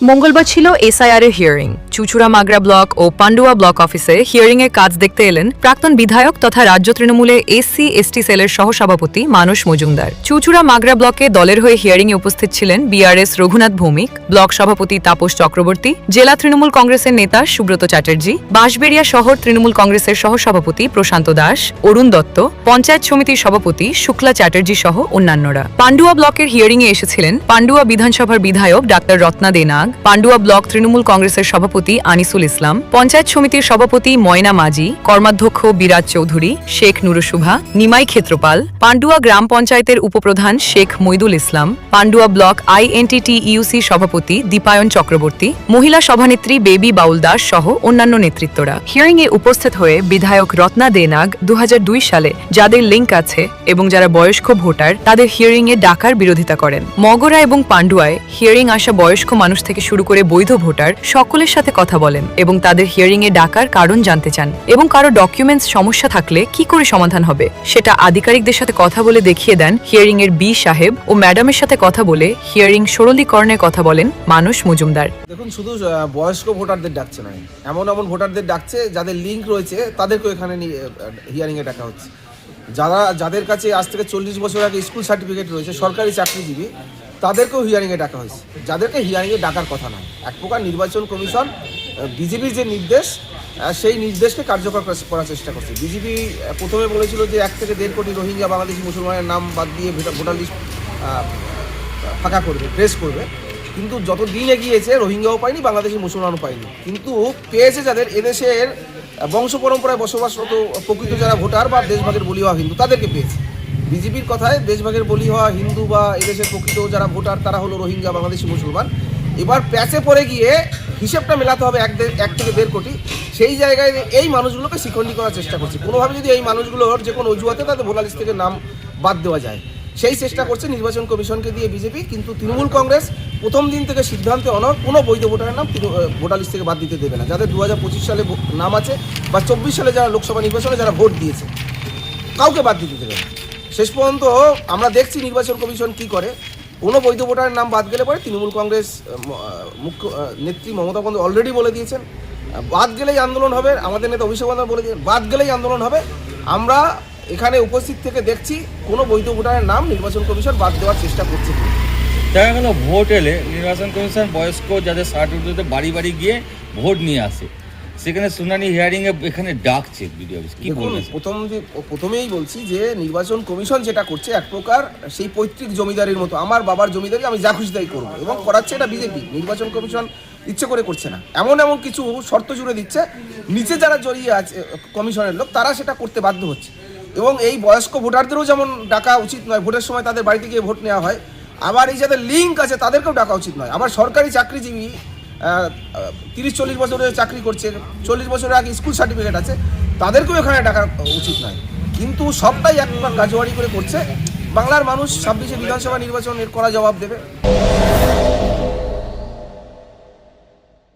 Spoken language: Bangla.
মঙ্গলবার ছিল এসআইআর এর হিয়ারিং চুচুড়া মাগরা ব্লক ও পান্ডুয়া ব্লক অফিসে হিয়ারিং এর কাজ দেখতে এলেন প্রাক্তন বিধায়ক তথা রাজ্য তৃণমূলে এসসি, এসটি সেলের সহসভাপতি মানস মজুমদার। চুচুড়া মাগরা ব্লকে দলের হয়ে হিয়ারিং এ উপস্থিত ছিলেন বিআরএস রঘুনাথ ভৌমিক, ব্লক সভাপতি তাপস চক্রবর্তী, জেলা তৃণমূল কংগ্রেসের নেতা সুব্রত চ্যাটার্জি, বাঁশবেড়িয়া শহর তৃণমূল কংগ্রেসের সহসভাপতি প্রশান্ত দাস, অরুণ দত্ত, পঞ্চায়েত সমিতির সভাপতি শুক্লা চ্যাটার্জি সহ অন্যান্যরা। পান্ডুয়া ব্লকের হিয়ারিং এ এসেছিলেন পান্ডুয়া বিধানসভার বিধায়ক ডাক্তার রত্না দেনাগ, পান্ডুয়া ব্লক তৃণমূল কংগ্রেসের সভাপতি আনিসুল ইসলাম, পঞ্চায়েত সমিতির সভাপতি ময়না মাজি কর্মাধ্যক্ষ বিরাজ চৌধুরী, শেখ নুরুশুভা নিমাই ক্ষেত্রপাল, পান্ডুয়া গ্রাম পঞ্চায়েতের উপপ্রধান Sheikh Moidul Islam, Pandua block INTT UC সভাপতি দীপায়ন চক্রবর্তী, মহিলা সভানেত্রী বেবি বাউল দাস সহ অন্যান্য নেতৃত্বরা। হিয়ারিং এ উপস্থিত হয়ে বিধায়ক রত্না দেনাগ দু সালে যাদের লিঙ্ক আছে এবং যারা বয়স্ক ভোটার, তাদের হিয়ারিং এ ডাকার বিরোধিতা করেন। মগরা এবং পান্ডুয়ায় হিয়ারিং আসা বয়স্ক মানুষ থেকে শুরু করে বৈধ ভোটার সকলের সাথে কথা বলেন এবং তাদের হিয়ারিং এ ডাকার কারণ জানতে চান এবং কারও ডকুমেন্টস সমস্যা থাকলে কি করে সমাধান হবে, সেটা আধিকারিকদের সাথে কথা বলে দেখিয়ে দেন হিয়ারিং এর বি সাহেব ও ম্যাডামের সাথে কথা বলে হিয়ারিং সরলীকরণের কথা বলেন মানুষ মজুমদার। দেখুন, শুধু বয়স্ক ভোটারদের ডাকছে না, এমন এমন ভোটারদের ডাকছে যাদের লিঙ্ক রয়েছে, তাদেরকেও এখানে হিয়ারিংয়ে ডাকা হচ্ছে। যারা, যাদের কাছে আজ থেকে চল্লিশ বছর আগে স্কুল সার্টিফিকেট রয়েছে, সরকারি চাকরিজীবী তাদেরকেও হিয়ারিংয়ে ডাকা হয়েছে। যাদেরকে হিয়ারিংয়ে ডাকার কথা নয়। এক প্রকার নির্বাচন কমিশন বিজেপির যে নির্দেশ সেই নির্দেশকে কার্যকর করার চেষ্টা করছে। বিজেপি প্রথমে বলেছিল যে এক থেকে দেড় কোটি রোহিঙ্গা, বাংলাদেশি মুসলমানের নাম বাদ দিয়ে ভোটার লিস্ট ফাঁকা করবে প্রেস করবে। কিন্তু যত দিন এগিয়েছে, রোহিঙ্গাও পায়নি, বাংলাদেশি মুসলমানও পায়নি। কিন্তু পেয়েছে যাদের, এদেশের বংশ পরম্পরায় বসবাসরত প্রকৃত যারা ভোটার বা দেশভাগের বলি হওয়া হিন্দু তাদেরকে পেয়েছে। বিজেপির কথায় দেশভাগের বলি হওয়া হিন্দু বা এদেশের প্রকৃত যারা ভোটার, তারা হলো রোহিঙ্গা, বাংলাদেশি, মুসলমান। এবার প্যাচে পড়ে গিয়ে হিসেবটা মেলাতে হবে এক এক থেকে দেড় কোটি। সেই জায়গায় এই মানুষগুলোকে শিখণ্ডী করার চেষ্টা করছে। কোনোভাবে যদি এই মানুষগুলোর যে কোনো অজুহাতে তাদের ভোটার থেকে নাম বাদ দেওয়া যায়। সেই চেষ্টা করছে নির্বাচন কমিশনকে দিয়ে বিজেপি, কিন্তু তৃণমূল কংগ্রেস প্রথম দিন থেকে সিদ্ধান্তে অনর কোনো বৈধ ভোটারের নাম ভোটার লিস্ট থেকে বাদ দিতে দেবে না। যাদের দু হাজার পঁচিশ সালে নাম আছে বা চব্বিশ সালে যারা লোকসভা নির্বাচনে যারা ভোট দিয়েছে, কাউকে বাদ দিতে দেবে না। শেষ পর্যন্ত আমরা দেখছি নির্বাচন কমিশন কি করে। কোনো বৈধ ভোটারের নাম বাদ গেলে পরে তৃণমূল কংগ্রেস মুখ্য নেত্রী মমতা বন্দ্যোপাধ্যায় অলরেডি বলে দিয়েছেন। বাদ গেলেই আন্দোলন হবে, আমাদের নেতা অভিষেক বন্দ্যোপাধ্যায় বলে দিয়েছেন, বাদ গেলেই আন্দোলন হবে। আমরা এখানে উপস্থিত থেকে দেখছি, কোনো বৈধ ভোটারের নাম নির্বাচন কমিশন বাদ দেওয়ার চেষ্টা করছে। দেখা গেল ভোট এলে নির্বাচন কমিশন বয়স্ক, যাদের সার্টিফিকেট বাড়ি বাড়ি গিয়ে ভোট নিয়ে আসে। সেখানে শুনানি হিয়ারিং এ এখানে ডাকছে বিডিও অফিস কি বলবেন? প্রথম যে প্রথমেই বলছি যে নির্বাচন কমিশন যেটা করছে এক প্রকার সেই পৈতৃক জমিদারির মতো আমার বাবার জমিদারি আমি যা খুশি তাই করব এবং করাচ্ছে এটা বিজেপি নির্বাচন কমিশন ইচ্ছে করে করছে না। এমন এমন কিছু শর্ত জুড়ে দিচ্ছে নিচে যারা জড়িয়ে আছে কমিশনের লোক তারা সেটা করতে বাধ্য হচ্ছে। এবং এই বয়স্ক ভোটারদেরও যেমন ডাকা উচিত নয় ভোটের সময় তাদের বাড়িতে গিয়ে ভোট নেওয়া হয় আবার এই যাদের লিঙ্ক আছে তাদেরকেও ডাকা উচিত নয়। আবার সরকারি চাকরিজীবী তিরিশ, চল্লিশ বছরে চাকরি করছে চল্লিশ বছরের আগে স্কুল সার্টিফিকেট আছে, তাদেরকেও এখানে ডাকা উচিত নয়। কিন্তু সবটাই একবার গাজোয়ারি করে করছে। বাংলার মানুষ ছাব্বিশে বিধানসভা নির্বাচনের করা জবাব দেবে।